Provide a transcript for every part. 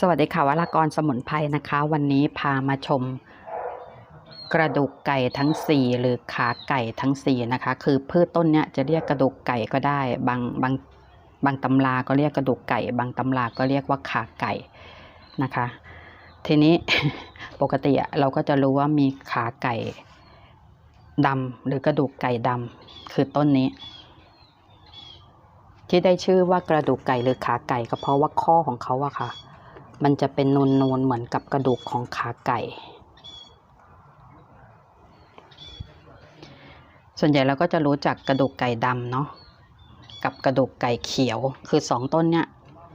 สวัสดีค่ะวรากรสมุนไพรนะคะ วันนี้พามาชม กระดูกไก่ทั้ง 4 หรือขาไก่ทั้ง 4 นะคะ คือพืชต้นเนี้ยจะเรียกกระดูกไก่ก็ได้ บางบางบางตำราก็เรียกกระดูกไก่ บางตำราก็เรียกว่าขาไก่นะคะ ทีนี้ปกติเราก็จะรู้ว่ามีขาไก่ดำหรือกระดูกไก่ดำคือต้นนี้ที่ได้ชื่อว่ากระดูกไก่หรือขาไก่ก็เพราะว่าข้อของเขาอะค่ะ มันจะเป็นนูนๆเหมือนกับกระดูกของขาไก่ ส่วนใหญ่เราก็จะรู้จักกระดูกไก่ดำเนาะกับกระดูกไก่เขียว คือสองต้นเนี่ย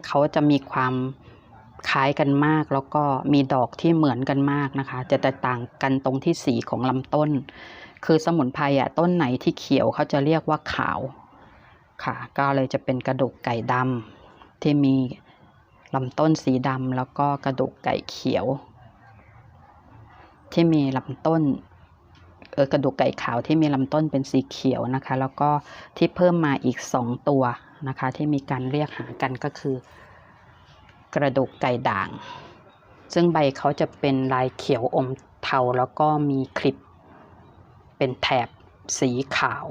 เขาจะมีความคล้ายกันมาก แล้วก็มีดอกที่เหมือนกันมากนะคะ จะแตกต่างกันตรงที่สีของลำต้น คือสมุนไพรอะต้นไหนที่เขียวเขาจะเรียกว่าขาวค่ะ ก็เลยจะเป็นกระดูกไก่ดำที่มี ลำต้นสีดำแล้วก็กระดูกไก่เขียว ที่มีลำต้นเออกระดูกไก่ขาวที่มีลำต้นเป็นสีเขียวนะคะ แล้วก็ที่เพิ่มมาอีกสองตัวนะคะ ที่มีการเรียกหากันก็คือ กระดูกไก่ด่าง ซึ่งใบเขาจะเป็นลายเขียวอมเทาแล้วก็มีคลิป เป็นแถบสีขาว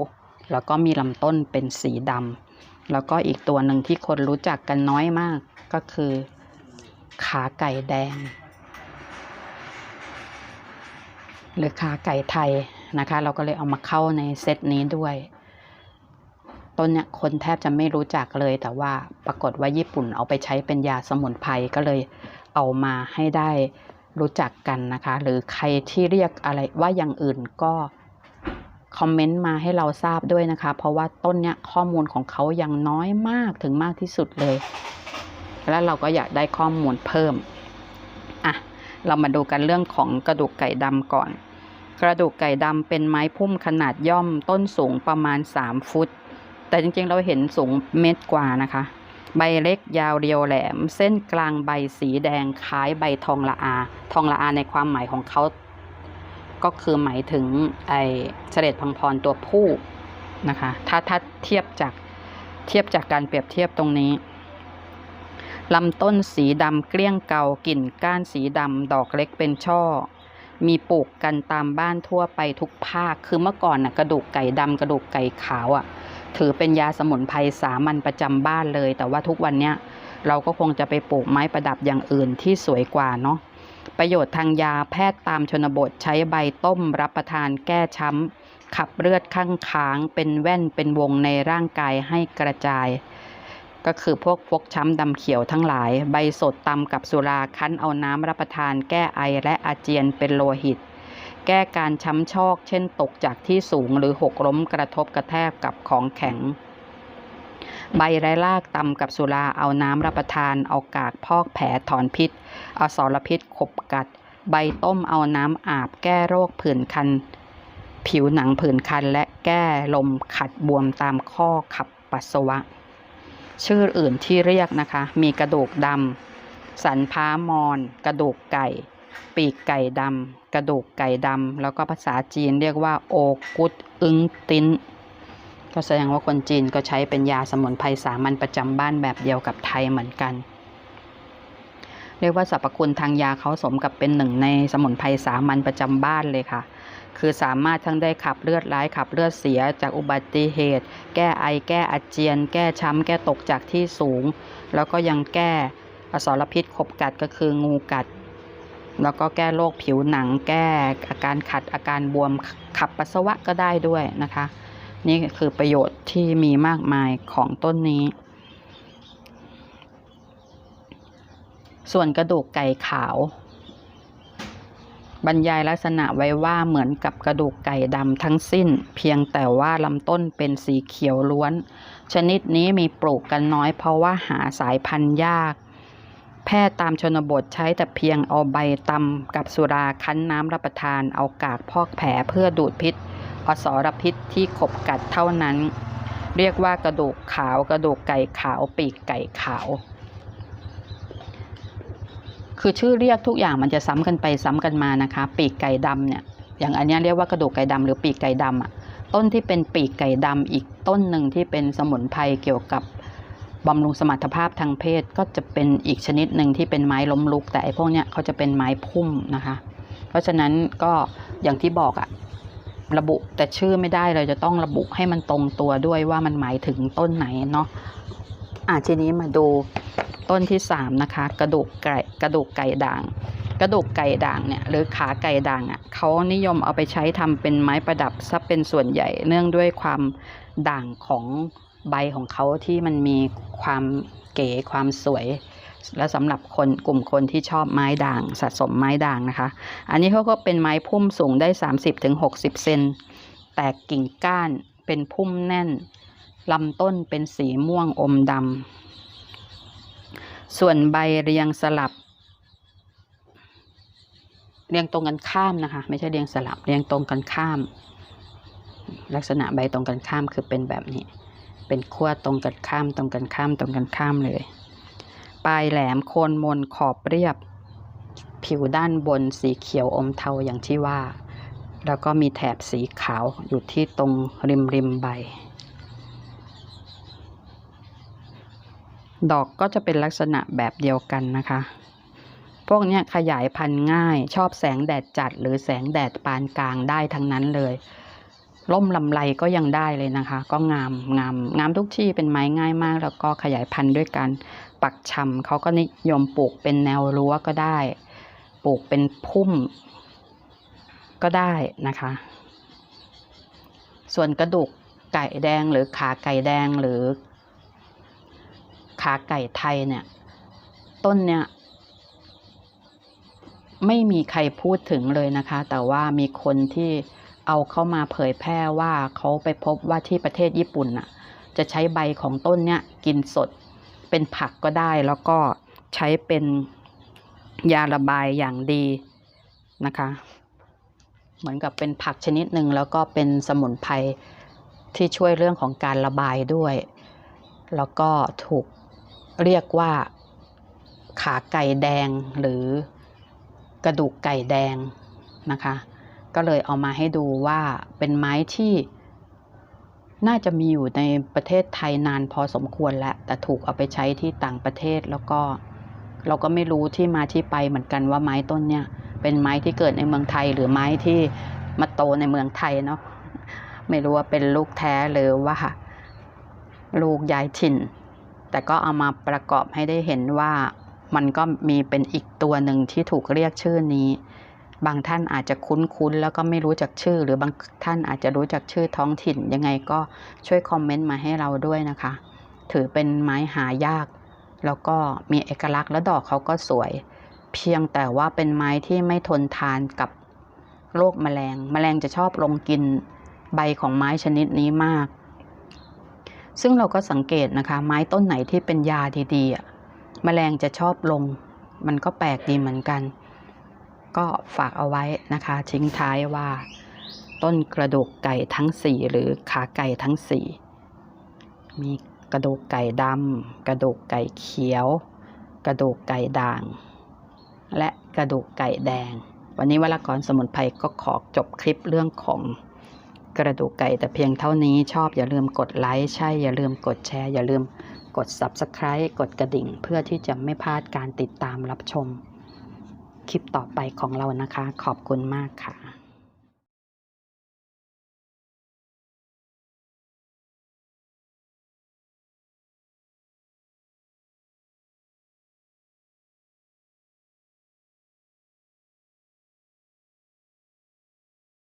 แล้วก็มีลำต้นเป็นสีดำ แล้วก็อีกตัวหนึ่งที่คนรู้จักกันน้อยมากก็คือ ขาไก่แดง หรือขาไก่ไทยนะคะ เราก็เลยเอามาเข้าในเซตนี้ด้วย ต้นเนี่ยคนแทบจะไม่รู้จักเลย แต่ว่าปรากฏว่าญี่ปุ่นเอาไปใช้เป็นยาสมุนไพรก็เลยเอามาให้ได้รู้จักกันนะคะ หรือใครที่เรียกอะไรว่าอย่างอื่นก็ คอมเมนต์มาให้เราทราบด้วยนะคะ เพราะว่าต้นเนี้ยข้อมูลของเขายังน้อยมากถึงมากที่สุดเลย แล้วเราก็อยากได้ข้อมูลเพิ่มอะเรามาดูกันเรื่องของกระดูกไก่ดำก่อน กระดูกไก่ดำเป็นไม้พุ่มขนาดย่อมต้นสูงประมาณ 3 ฟุต แต่จริงๆเราเห็นสูงเมตรกว่านะคะ ใบเล็กยาวเรียวแหลม เส้นกลางใบสีแดงคล้ายใบทองละอา ทองละอาในความหมายของเขา ก็คือหมายถึงไอเสด็จพังพรตัวผู้นะคะ ถ้าถ้าเทียบจากเทียบจากการเปรียบเทียบตรงนี้ลำต้นสีดำเกลี้ยงเกากิ่นก้านสีดำดอกเล็กเป็นช่อ มีปลูกกันตามบ้านทั่วไปทุกภาค คือเมื่อก่อนน่ะกระดูกไก่ดำกระดูกไก่ขาวอะ ถือเป็นยาสมุนไพรสามัญประจำบ้านเลย แต่ว่าทุกวันเนี้ยเราก็คงจะไปปลูกไม้ประดับอย่างอื่นที่สวยกว่าเนาะ ประโยชน์ทางยาแพทย์ตามชนบทใช้ใบต้มรับประทานแก้ช้ำ ขับเลือดข้างค้างเป็นแว่นเป็นวงในร่างกายให้กระจาย ก็คือพวกฟกช้ำดำเขียวทั้งหลาย ใบสดตำกับสุราคั้นเอาน้ำรับประทานแก้ไอและอาเจียนเป็นโลหิต แก้การช้ำชอกเช่นตกจากที่สูงหรือหกล้มกระทบกระแทกกับของแข็ง ใบไร้รากตำกับสุราเอาน้ำรับประทาน เอากากพอกแผลถอนพิษ เอาสารพิษขบกัด ใบต้มเอาน้ำอาบแก้โรคผื่นคัน ผิวหนังผื่นคันและแก้ลมขัดบวมตามข้อขับปัสสาวะ ชื่ออื่นที่เรียกนะคะ มีกระดูกดำสันพ้ามอน กระดูกไก่ ปีกไก่ดำกระดูกไก่ดำแล้วก็ภาษาจีนเรียกว่า โอกุด อึงติ้น ก็แสดงว่าคนจีนก็ใช้เป็นยาสมุนไพรสามัญประจำบ้านแบบเดียวกับไทยเหมือนกัน เรียกว่าสรรพคุณทางยาเขาสมกับเป็นหนึ่งในสมุนไพรสามัญประจำบ้านเลยค่ะ คือสามารถทั้งได้ขับเลือดร้ายขับเลือดเสียจากอุบัติเหตุ แก้ไอแก้อาเจียน แก้ช้ำ แก้ตกจากที่สูง แล้วก็ยังแก้อสรพิษขบกัดก็คืองูกัด แล้วก็แก้โรคผิวหนัง แก้อาการขัดอาการบวมขับปัสสาวะก็ได้ด้วยนะคะ นี่คือประโยชน์ที่มีมากมายของต้นนี้ ส่วนกระดูกไก่ขาว บรรยายลักษณะไว้ว่าเหมือนกับกระดูกไก่ดำทั้งสิ้น เพียงแต่ว่าลำต้นเป็นสีเขียวล้วน ชนิดนี้มีปลูกกันน้อยเพราะว่าหาสายพันธุ์ยากแพทย์ตามชนบทใช้แต่เพียงเอาใบตำกับสุราคั้นน้ำรับประทานเอากากพอกแผลเพื่อดูดพิษ อสรพิษที่ขบกัดเท่านั้น เรียกว่ากระดูกขาวกระดูกไก่ขาวปีกไก่ขาว คือชื่อเรียกทุกอย่างมันจะซ้ำกันไปซ้ำกันมานะคะ ปีกไก่ดำเนี่ยอย่างอันนี้เรียกว่ากระดูกไก่ดำหรือปีกไก่ดำอะต้นที่เป็นปีกไก่ดำอีกต้นหนึ่งที่เป็นสมุนไพรเกี่ยวกับบำรุงสมรรถภาพทางเพศก็จะเป็นอีกชนิดหนึ่งที่เป็นไม้ล้มลุก แต่ไอ้พวกเนี้ยเขาจะเป็นไม้พุ่มนะคะ เพราะฉะนั้นก็อย่างที่บอกอะ ระบุแต่ชื่อไม่ได้เราจะต้องระบุให้มันตรงตัวด้วยว่ามันหมายถึงต้นไหนเนาะอะทีนี้มาดูต้นที่สามนะคะกระดูกไก่กระดูกไก่ด่าง กระดูกไก่ด่างเนี่ยหรือขาไก่ด่างอะ่ะเขานิยมเอาไปใช้ทำเป็นไม้ประดับซะเป็นส่วนใหญ่เนื่องด้วยความด่างของใบของเขาที่มันมีความเก๋ความสวย และสำหรับคนกลุ่มคนที่ชอบไม้ด่างสะสมไม้ด่างนะคะ อันนี้เขาก็เป็นไม้พุ่มสูงได้ 30-60 เซนแตกกิ่งก้านเป็นพุ่มแน่นลำต้นเป็นสีม่วงอมดำส่วนใบเรียงสลับ เรียงตรงกันข้ามนะคะ ไม่ใช่เรียงสลับเรียงตรงกันข้าม ลักษณะใบตรงกันข้ามคือเป็นแบบนี้ เป็นขั้วตรงกันข้ามตรงกันข้ามตรงกันข้ามเลย ปลายแหลมโคนมนขอบเรียบ ผิวด้านบนสีเขียวอมเทาอย่างที่ว่า แล้วก็มีแถบสีขาวอยู่ที่ตรงริมริมใบ ดอกก็จะเป็นลักษณะแบบเดียวกันนะคะ พวกนี้ขยายพันธุ์ง่ายชอบแสงแดดจัดหรือแสงแดดปานกลางได้ทั้งนั้นเลย ล่มลำไรก็ยังได้เลยนะคะ ก็งามงามงามทุกที่เป็นไม้ง่ายมาก แล้วก็ขยายพันธุ์ด้วยการปักชำเขาก็นิยมปลูกเป็นแนวรั้วก็ได้ ปลูกเป็นพุ่ม ก็ได้นะคะ ส่วนกระดูกไก่แดงหรือขาไก่แดงหรือ ขาไก่ไทยเนี่ย ต้นเนี่ยไม่มีใครพูดถึงเลยนะคะ แต่ว่ามีคนที่ เอาเข้ามาเผยแพร่ว่าเขาไปพบว่าที่ประเทศญี่ปุ่นน่ะ จะใช้ใบของต้นเนี่ยกินสดเป็นผักก็ได้แล้วก็ใช้เป็นยาระบายอย่างดีนะคะ เหมือนกับเป็นผักชนิดหนึ่งแล้วก็เป็นสมุนไพรที่ช่วยเรื่องของการระบายด้วย แล้วก็ถูกเรียกว่าขาไก่แดงหรือกระดูกไก่แดงนะคะ ก็เลยเอามาให้ดูว่าเป็นไม้ที่น่าจะมีอยู่ในประเทศไทยนานพอสมควรแล้ว แต่ถูกเอาไปใช้ที่ต่างประเทศแล้วก็ เราก็ไม่รู้ที่มาที่ไปเหมือนกันว่าไม้ต้นเนี่ย เป็นไม้ที่เกิดในเมืองไทยหรือไม้ที่มาโตในเมืองไทยเนาะไม่รู้ว่าเป็นลูกแท้หรือว่า ลูกย้ายถิ่น แต่ก็เอามาประกอบให้ได้เห็นว่ามันก็มีเป็นอีกตัวหนึ่งที่ถูกเรียกชื่อนี้ บางท่านอาจจะคุ้นๆแล้วก็ไม่รู้จักชื่อ หรือบางท่านอาจจะรู้จักชื่อท้องถิ่น ยังไงก็ช่วยคอมเมนต์มาให้เราด้วยนะคะ ถือเป็นไม้หายาก แล้วก็มีเอกลักษณ์และดอกเขาก็สวย เพียงแต่ว่าเป็นไม้ที่ไม่ทนทานกับโรคแมลง แมลงจะชอบลงกินใบของไม้ชนิดนี้มาก ซึ่งเราก็สังเกตนะคะ ไม้ต้นไหนที่เป็นยาดีๆแมลงจะชอบลง มันก็แปลกดีเหมือนกัน ก็ฝากเอาไว้นะคะทิ้งท้ายว่า ต้นกระดูกไก่ทั้งสี่หรือขาไก่ทั้งสี่มีกระดูกไก่ดำกระดูกไก่เขียว กระดูกไก่ด่าง และกระดูกไก่แดง วันนี้วลากรสมุนไพรก็ขอจบคลิปเรื่องของกระดูกไก่แต่เพียงเท่านี้ชอบอย่าลืมกดไลค์ใช่อย่าลืมกดแชร์ อย่าลืมกด Subscribe กดกระดิ่ง เพื่อที่จะไม่พลาดการติดตามรับชม คลิปต่อไปของเรานะคะ ขอบคุณมากค่ะ